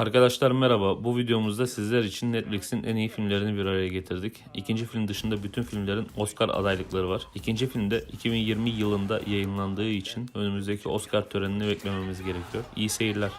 Arkadaşlar merhaba. Bu videomuzda sizler için Netflix'in en iyi filmlerini bir araya getirdik. İkinci film dışında bütün filmlerin Oscar adaylıkları var. İkinci filmde 2020 yılında yayınlandığı için önümüzdeki Oscar törenini beklememiz gerekiyor. İyi seyirler.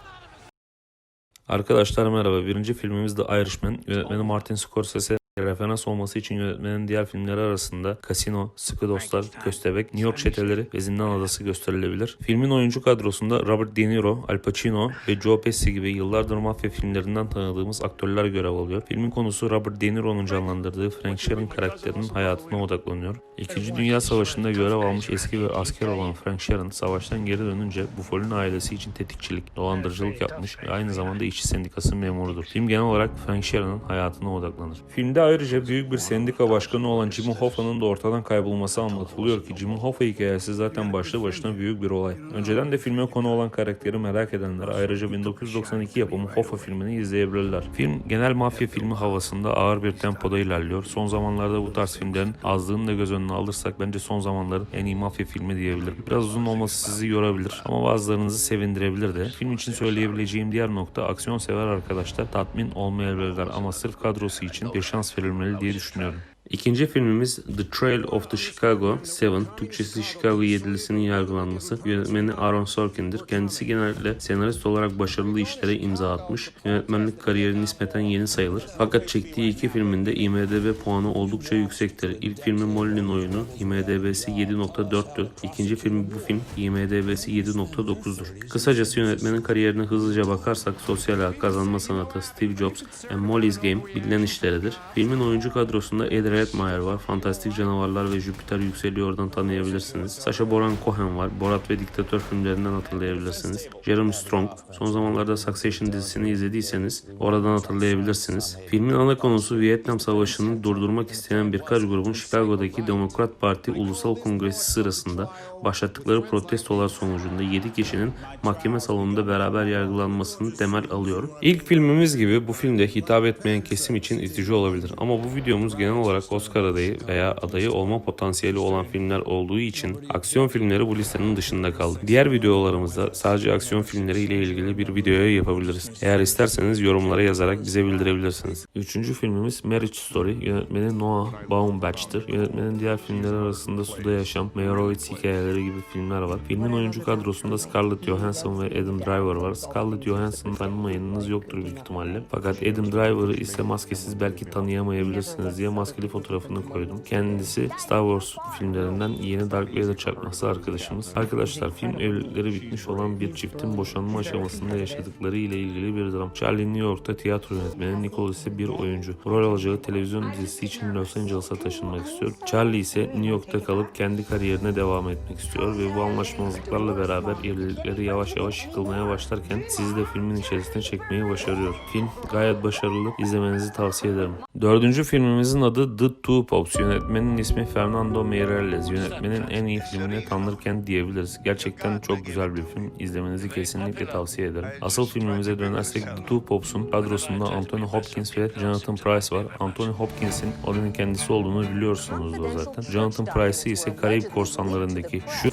Arkadaşlar merhaba. Birinci filmimiz The Irishman. Yönetmeni Martin Scorsese. Referans olması için yönetmenin diğer filmleri arasında Casino, Sıkı Dostlar, Köstebek, New York Çeteleri ve Zindan Adası gösterilebilir. Filmin oyuncu kadrosunda Robert De Niro, Al Pacino ve Joe Pesci gibi yıllardır mafya filmlerinden tanıdığımız aktörler görev alıyor. Filmin konusu Robert De Niro'nun canlandırdığı Frank Sheeran karakterinin hayatına odaklanıyor. İkinci Dünya Savaşı'nda görev almış eski bir asker olan Frank Sheeran savaştan geri dönünce Buffalo'nun ailesi için tetikçilik, dolandırıcılık yapmış ve aynı zamanda işçi sendikası memurudur. Film genel olarak Frank Sheeran'ın hayatına odaklanır. Filmde ayrıca büyük bir sendika başkanı olan Jimmy Hoffa'nın da ortadan kaybolması anlatılıyor ki Jimmy Hoffa hikayesi zaten başlı başına büyük bir olay. Önceden de filme konu olan karakteri merak edenler ayrıca 1992 yapımı Hoffa filmini izleyebilirler. Film genel mafya filmi havasında ağır bir tempoda ilerliyor. Son zamanlarda bu tarz filmlerin azlığını da göz önüne alırsak bence son zamanların en iyi mafya filmi diyebilirim. Biraz uzun olması sizi yorabilir ama bazılarınızı sevindirebilir de. Film için söyleyebileceğim diğer nokta aksiyon sever arkadaşlar tatmin olmayabilirler ama sırf kadrosu için bir şans verilmeli diye düşünüyorum. İkinci filmimiz The Trail of the Chicago 7, Türkçesi Chicago yedilisinin yargılanması. Yönetmeni Aaron Sorkin'dir. Kendisi genellikle senarist olarak başarılı işlere imza atmış. Yönetmenlik kariyeri nispeten yeni sayılır. Fakat çektiği iki filminde IMDB puanı oldukça yüksektir. İlk filmi Molly'nin oyunu IMDB'si 7.4'tür. İkinci filmi bu film IMDB'si 7.9'dur. Kısacası yönetmenin kariyerine hızlıca bakarsak Sosyal Ağ, Kazanma Sanatı, Steve Jobs and Molly's Game bilinen işleridir. Filmin oyuncu kadrosunda Ed Redmayne var, Fantastik Canavarlar ve Jüpiter Yükseliyor'dan tanıyabilirsiniz. Sacha Baron Cohen var, Borat ve Diktatör filmlerinden hatırlayabilirsiniz. Jeremy Strong, son zamanlarda Succession dizisini izlediyseniz oradan hatırlayabilirsiniz. Filmin ana konusu Vietnam Savaşı'nı durdurmak isteyen birkaç grubun Chicago'daki Demokrat Parti Ulusal Kongresi sırasında başlattıkları protestolar sonucunda 7 kişinin mahkeme salonunda beraber yargılanmasını temel alıyor. İlk filmimiz gibi bu filmde hitap etmeyen kesim için itici olabilir ama bu videomuz genel olarak Oscar adayı veya adayı olma potansiyeli olan filmler olduğu için aksiyon filmleri bu listenin dışında kaldı. Diğer videolarımızda sadece aksiyon filmleri ile ilgili bir videoya yapabiliriz. Eğer isterseniz yorumlara yazarak bize bildirebilirsiniz. Üçüncü filmimiz Marriage Story. Yönetmeni Noah Baumbach'tır. Yönetmenin diğer filmleri arasında Suda Yaşam, Meyerowitz hikayeleri gibi filmler var. Filmin oyuncu kadrosunda Scarlett Johansson ve Adam Driver var. Scarlett Johansson'ı tanımayanınız yoktur büyük ihtimalle. Fakat Adam Driver'ı ise maskesiz belki tanıyamayabilirsiniz diye maskeli fotoğrafını koydum. Kendisi Star Wars filmlerinden yeni Dark Vader çakması arkadaşımız. Arkadaşlar film evlilikleri bitmiş olan bir çiftin boşanma aşamasında yaşadıkları ile ilgili bir dram. Charlie New York'ta tiyatro yönetmeni, Nicole ise bir oyuncu. Rol alacağı televizyon dizisi için Los Angeles'a taşınmak istiyor. Charlie ise New York'ta kalıp kendi kariyerine devam etmek istiyor ve bu anlaşmazlıklarla beraber evlilikleri yavaş yavaş yıkılmaya başlarken sizi de filmin içerisine çekmeyi başarıyor. Film gayet başarılı. İzlemenizi tavsiye ederim. Dördüncü filmimizin adı The Two Popes. Yönetmenin ismi Fernando Meirelles. Yönetmenin en iyi filmini tanırken diyebiliriz. Gerçekten çok güzel bir film. İzlemenizi kesinlikle tavsiye ederim. Asıl filmimize dönersek The Two Popes'un kadrosunda Anthony Hopkins ve Jonathan Price var. Anthony Hopkins'in odanın kendisi olduğunu biliyorsunuz da zaten. Jonathan Price'i ise Karayip Korsanlarındaki şu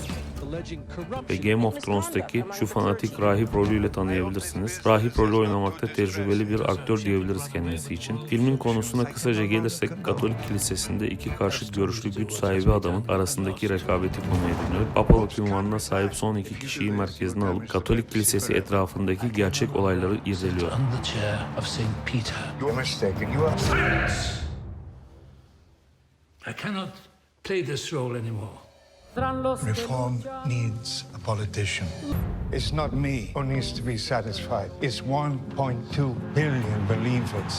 ve Game of Thrones'taki şu fanatik rahip rolüyle tanıyabilirsiniz. Rahip rolü oynamakta tecrübeli bir aktör diyebiliriz kendisi için. Filmin konusuna kısaca gelirsek Katolik Kilisesi'nde iki karşıt görüşlü güç sahibi adamın arasındaki rekabeti konu ediliyor. Papalık ünvanına sahip son iki kişiyi merkezine alıp Katolik Kilisesi etrafındaki gerçek olayları irdeliyor. I cannot play this role anymore. Reform needs a politician. It's not me who needs to be satisfied. It's 1.2 billion believers.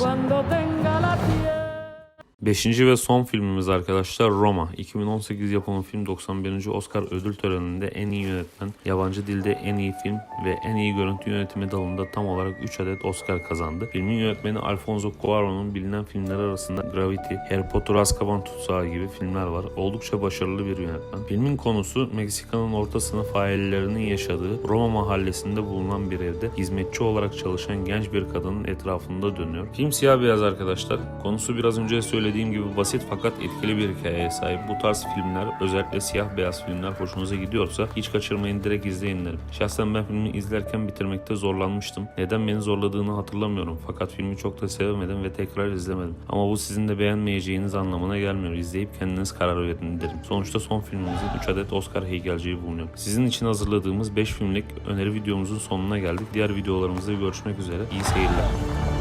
Beşinci ve son filmimiz arkadaşlar Roma. 2018 yapımı film 91. Oscar ödül töreninde en iyi yönetmen, yabancı dilde en iyi film ve en iyi görüntü yönetimi dalında tam olarak 3 adet Oscar kazandı. Filmin yönetmeni Alfonso Cuarón'un bilinen filmleri arasında Gravity, Harry Potter Azkaban Tutsağı gibi filmler var. Oldukça başarılı bir yönetmen. Filmin konusu Meksika'nın orta sınıf ailelerinin yaşadığı Roma mahallesinde bulunan bir evde hizmetçi olarak çalışan genç bir kadının etrafında dönüyor. Film siyah beyaz arkadaşlar. Konusu biraz önce söylediğim söylediğim gibi basit fakat etkili bir hikayeye sahip. Bu tarz filmler özellikle siyah beyaz filmler hoşunuza gidiyorsa hiç kaçırmayın direkt izleyin derim. Şahsen ben filmi izlerken bitirmekte zorlanmıştım. Neden beni zorladığını hatırlamıyorum fakat filmi çok da sevemedim ve tekrar izlemedim. Ama bu sizin de beğenmeyeceğiniz anlamına gelmiyor. İzleyip kendiniz karar verin derim. Sonuçta son filmimizin 3 adet Oscar heykelciği bulunuyor. Sizin için hazırladığımız 5 filmlik öneri videomuzun sonuna geldik. Diğer videolarımızda görüşmek üzere. İyi seyirler.